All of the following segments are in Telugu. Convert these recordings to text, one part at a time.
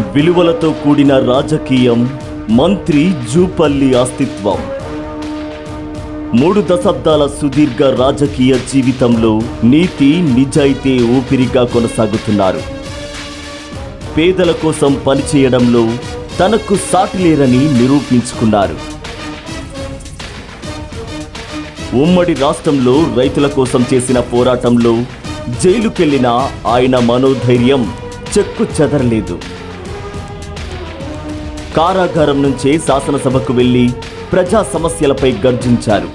విలువలతో కూడిన రాజకీయం మంత్రి జూపల్లి అస్తిత్వం. మూడు దశాబ్దాల సుదీర్ఘ రాజకీయ జీవితంలో నీతి నిజాయితీ ఊపిరిగా కొనసాగుతున్నారు. పేదల కోసం పనిచేయడంలో తనకు సాటి లేరని నిరూపించుకున్నారు. ఉమ్మడి రాష్ట్రంలో రైతుల కోసం చేసిన పోరాటంలో జైలుకెళ్ళిన ఆయన మనోధైర్యం చెక్కు చెదరలేదు. కారాగారం నుంచే శాసనసభకు వెళ్ళి ప్రజా సమస్యలపై గర్జించారు.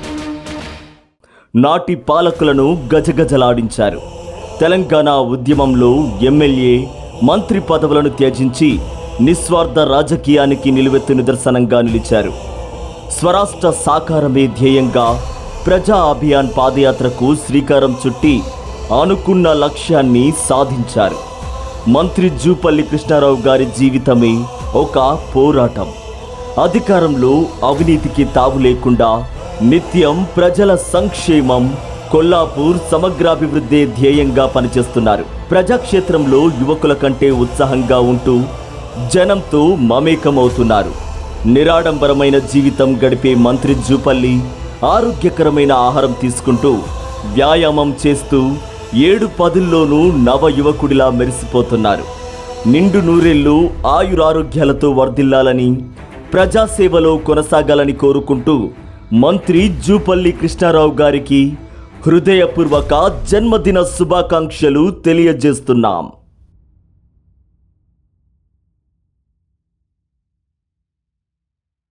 నాటి పాలకులను గజగజలాడించారు. తెలంగాణ ఉద్యమంలో ఎమ్మెల్యే మంత్రి పదవులను త్యజించి నిస్వార్థ రాజకీయానికి నిలువెత్తు నిదర్శనంగా నిలిచారు. స్వరాష్ట్ర సాకారమే ధ్యేయంగా ప్రజా అభియాన్ పాదయాత్రకు శ్రీకారం చుట్టి అనుకున్న లక్ష్యాన్ని సాధించారు. మంత్రి జూపల్లి కృష్ణారావు గారి జీవితమే ఒక పోరాటం. అధికారంలో అవినీతికి తావు లేకుండా నిత్యం ప్రజల సంక్షేమం కొల్లాపూర్ సమగ్రాభివృద్ధి ధ్యేయంగా పనిచేస్తున్నారు. ప్రజాక్షేత్రంలో యువకుల కంటే ఉత్సాహంగా ఉంటూ జనంతో మమేకమవుతున్నారు. నిరాడంబరమైన జీవితం గడిపే మంత్రి జూపల్లి ఆరోగ్యకరమైన ఆహారం తీసుకుంటూ వ్యాయామం చేస్తూ ఏడు పదుల్లోనూ నవ యువకుడిలా మెరిసిపోతున్నారు. నిండు నూరెళ్ళు ఆయురారోగ్యాలతో వర్ధిల్లాలని ప్రజాసేవలో కొనసాగాలని కోరుకుంటూ మంత్రి జూపల్లి కృష్ణారావు గారికి హృదయపూర్వక జన్మదిన శుభాకాంక్షలు తెలియజేస్తున్నాం.